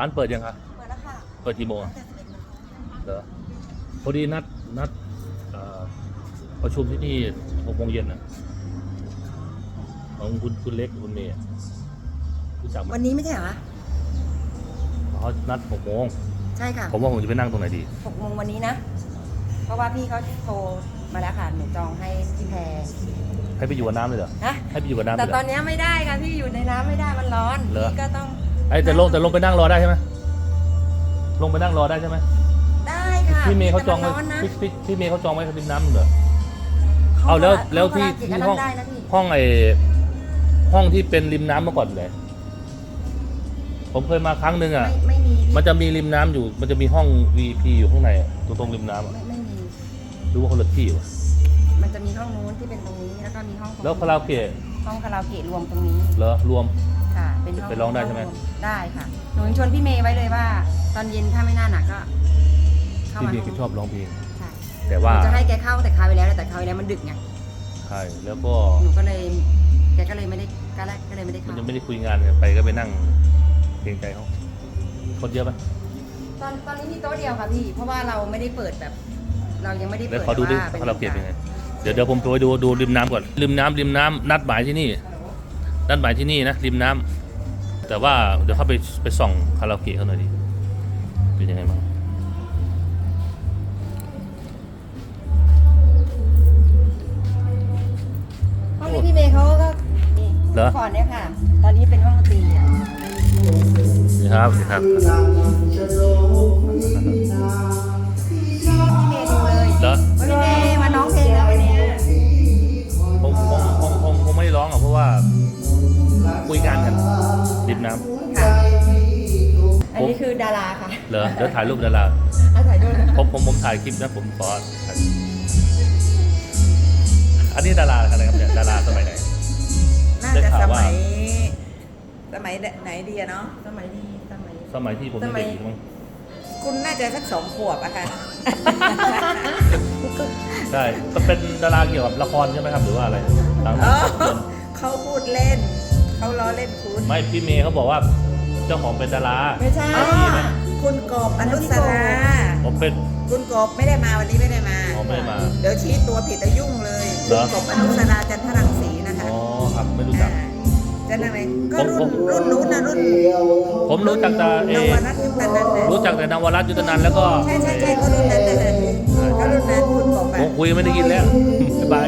ร้านเปิดยังคะเปิดแล้วค่ะเปิดกี่โมงอะตั้งแต่สิบเอ็ดโมงเหรอพอดีนัดนัดเอ่อประชุมที่นี่หกโมงเย็นอะของคุณคุณเล็กคุณเมย์อะรู้จักไหมวันนี้ไม่ใช่เหรอเขานัดหกโมงใช่ค่ะผมว่าผมจะไปนั่งตรงไหนดี หกโมงวันนี้นะ เพราะว่าพี่เขาโทรมาแล้วค่ะหนูจองให้พี่แพรให้ไปอยู่กับน้ำเลยเหรอ นะให้ไปอยู่กับน้ำเลแต่ยเหรตออนนี้ไม่ได้ค่ะพี่อยู่ในน้ำไม่ได้มันร้อนเหรอ พี่ก็ต้อง ไอ้แต่ลงแต่ลงไปนั่งรอได้ใช่ไหมลงไปนั่งรอได้ใช่ไหมได้ค่ะพี่เมย์เขาจองแต่ไว้มันร้อนนะพี่พี่พี่เมย์เขาจองไว้ริมน้ำเหรอ เอาแล้วแล้วที่เข้าที่มาห้องได้นะพี่ห้องไอ้ห้องที่เป็นริมน้ำเมื่อก่อนเลย ผมเคยมาครั้งหนึ่งอะ ไม่ไม่มีมันจะมีริมน้ำอยู่ มันจะมีห้อง VP อยู่ข้างในอะตรงตรงริมน้ำอะไม่ไม่มีดูว่าคนละที่วะมันจะมีห้องนู้นที่เป็นตรงนี้ แล้วก็มีห้องตรงนี้แล้วคาราโอเกะห้องคาราโอเกะรวมตรงนี้ เหรอรวม ค่ะ เป็นห้องไปร้องได้ใช่ไหม ได้ค่ะ หนูยังชวนพี่เมย์ไว้เลยว่า ตอนเย็นถ้าไม่น่าหนักก็เข้าพี่มาเมย์แกชอบร้องเพลงใช่แต่หว่านูจะให้แกเข้าแต่คราวไปแล้วแต่คราวไปแล้วมันดึกไง ใช่แล้วก็หนูก็เลย แกก็เลยไม่ได้ก็เลยก็เลยไม่ได้มันเข้ายังไม่ได้คุยงานไงไปก็ไปนั่งเพลงใจเขาคนเยอะไหมตอนตอนนี้มีโต๊ะเดียวค่ะพี่ เพราะว่าเราไม่ได้เปิดแบบ เรายังไม่ได้เดี๋ยวเปิดขอดูดิว่าคาราโอเกะเป็นไง เดี๋ยวเดี๋ยวผมไปดูดูริมน้ำก่อนริมน้ำริมน้ำนัดหมายที่นี่ นัดหมายที่นี่นะริมน้ำแต่ว่าเดี๋ยวเข้าไปไปส่องคาราโอเกะเขาหน่อยดิเป็นยังไงบ้างห้องนี้พี่เมย์เขาก็นี่เหรอก่อนเนี่ยค่ะ ตอนนี้เป็นห้องดนตรีอะนี่ครับนี่ครับพี่เมย์ดูเลยเหรอว่าพี่เมย์มาน้องเพลงแล้ววันนี้คงคงคงคงคงไม่ได้ร้องอะเพราะว่า คุยงานกันริมน้ค่ะอันนี้คือดาราค่ะำเหรอเดี๋ยวถ่ายรูปดาราอาถ่ายด้วยนะผมผมผมถ่ายคลิปนะผมขอถ่ายอันนี้ดาราอะไรครับเนี่ยดาราสมัยไหน น่าได้จะข่าสวว่า มัย สมัยไหนดีอะเนาะ สมัยดีสมัยสมัยที่ผมยังเด็กอยู่มั้งคุณน่าจะสักสองขวบอะค่ะ ใช่ก็เป็นดาราเกี่ยวกับละครใช่ไหมครับ หรือว่าอะไรหลังอ๋อภาพยนตร์เขาพูดเล่น เขาล้อเล่นคุณ ไม่พี่เมย์เขาบอกว่าเจ้าของเป็นดาราไม่ใช่ อ๋อ คุณกบอนุสราผมเป็น คุณกบไม่ได้มาวันนี้ไม่ได้มา อ๋อไม่ได้มาเดี๋ยวชี้ตัวผิดแล้วยุ่งเลยเหรคุอณกบอนุสราจันทรังสีนะคะอ๋อครับไม่รู้จัก อ่าจันอะไรก็ผมรุ่นผม รุ่นนู้นนะรุ่นผมรู้จักแต่เอนวรัตน์ยุคตนันนะรู้จักแต่นวรัตน์ยุทธนันท์แล้วก็ใช่ใช่ใช่ก็รุ่นนั้นนะก็รุ่นนั้นคุณกบผมอะคุยไม่ได้ยินแล้วบ๊ายบาย